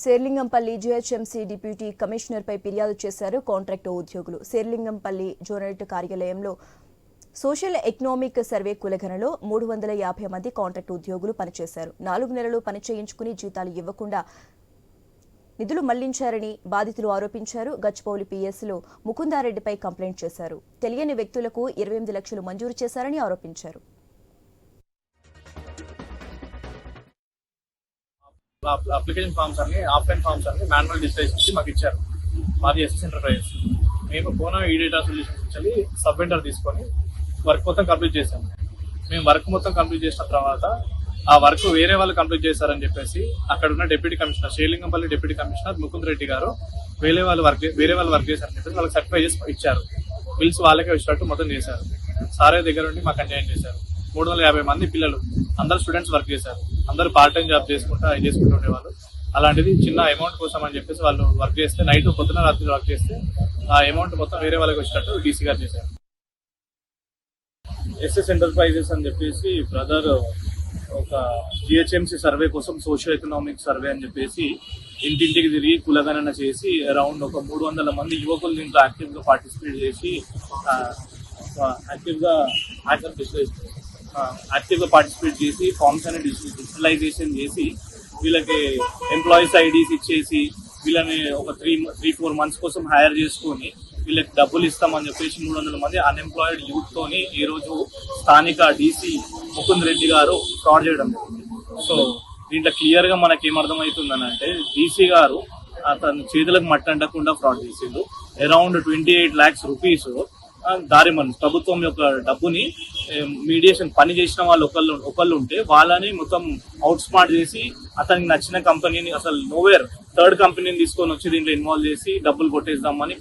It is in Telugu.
శేర్లింగంపల్లి జీహెచ్ఎంసీ డిప్యూటీ కమిషనర్పై ఫిర్యాదు చేశారు కాంట్రాక్టు ఉద్యోగులు. శేర్లింగంపల్లి జోనరేట్ కార్యాలయంలో సోషల్ ఎకనామిక్ సర్వే కులగనలో మూడు వందల యాభై మంది కాంట్రాక్టు ఉద్యోగులు పనిచేశారు. నాలుగు నెలలు పని చేయించుకుని జీతాలు ఇవ్వకుండా నిధులు మళ్ళించారని బాధితులు ఆరోపించారు. గచ్చిపౌలి పీఎస్లో ముకుందారెడ్డిపై కంప్లైంట్ చేశారు. తెలియని వ్యక్తులకు ఇరవై ఎనిమిది లక్షలు మంజూరు చేశారని ఆరోపించారు. అప్లికేషన్ ఫామ్స్ అన్ని ఆఫ్లైన్ ఫామ్స్ అన్ని మాన్యువల్ డిజిటైజ్ చేసి మాకు ఇచ్చారు. మాది ఎస్ఎస్ ఎంటర్ప్రైజెస్ మేము కోనా ఈ డేటా సొల్యూషన్స్ ఇచ్చి సబ్ వెండర్ తీసుకొని వర్క్ మొత్తం కంప్లీట్ చేసాము మేము వర్క్ మొత్తం కంప్లీట్ చేసిన తర్వాత ఆ వర్క్ వేరే వాళ్ళు కంప్లీట్ చేశారని చెప్పేసి అక్కడ ఉన్న deputy commissioner Serilingampally deputy commissioner Mukund Reddy garu వేరే వాళ్ళు వర్క్ వేరే వాళ్ళు వర్క్ చేశారని చెప్పేసి వాళ్ళకి సర్టిఫై చేసి ఇచ్చారు. బిల్స్ వాళ్ళకే వచ్చినట్టు మొత్తం చేశారు. సారే దగ్గర ఉండి మాకు అన్యాయం చేశారు. మూడు వందల యాభై మంది పిల్లలు అందరు స్టూడెంట్స్ వర్క్ చేశారు. అందరూ పార్ట్ టైం జాబ్ చేసుకుంటా ఇది చేసుకుంటూ ఉండేవాళ్ళు. అలాంటిది చిన్న అమౌంట్ కోసం అని చెప్పేసి వాళ్ళు వర్క్ చేస్తే నైట్ పొద్దున రాత్రి వర్క్ చేస్తే ఆ అమౌంట్ మొత్తం వేరే వాళ్ళకి వచ్చినట్టు డీసీ గారు చేశారు. ఎస్ఎస్ ఎంటర్ప్రైజెస్ అని చెప్పేసి బ్రదర్ ఒక జిహెచ్ఎంసీ సర్వే కోసం సోషల్ ఎకనామిక్ సర్వే అని చెప్పేసి ఇంటింటికి తిరిగి కులగణన చేసి అరౌండ్ ఒక మూడు వందల మంది యువకులు దీంట్లో యాక్టివ్గా పార్టిసిపేట్ చేసి యాక్టివ్గా చేస్తారు యాక్టివ్గా పార్టిసిపేట్ చేసి ఫార్మ్స్ అనేది డిజిటలైజేషన్ చేసి వీళ్ళకి ఎంప్లాయీస్ ఐడీస్ ఇచ్చేసి వీళ్ళని ఒక త్రీ త్రీ ఫోర్ మంత్స్ కోసం హైర్ చేసుకొని వీళ్ళకి డబ్బులు ఇస్తామని చెప్పేసి మూడు వందల మంది అన్ఎంప్లాయిడ్ యూత్తోని ఈరోజు ఈ రోజు స్థానిక డీసీ ముకుంద్ రెడ్డి గారు ఫ్రాడ్ చేయడం సో దీంట్లో క్లియర్గా మనకి ఏమర్థమవుతుందని అంటే డీసీ గారు అతను చేతులకు మట్టి అంటకుండా ఫ్రాడ్ చేసిండు. Around twenty eight lakhs rupees దారి ప్రభుత్వం యొక్క డబ్బుని మీడియేషన్ పని చేసిన వాళ్ళు ఒకళ్ళు ఒకళ్ళు ఉంటే వాళ్ళని మొత్తం అవుట్ స్మార్ట్ చేసి అతనికి నచ్చిన కంపెనీని అసలు నోవేర్ థర్డ్ కంపెనీని తీసుకొని వచ్చి దీంట్లో ఇన్వాల్వ్ చేసి డబ్బులు కొట్టేద్దామని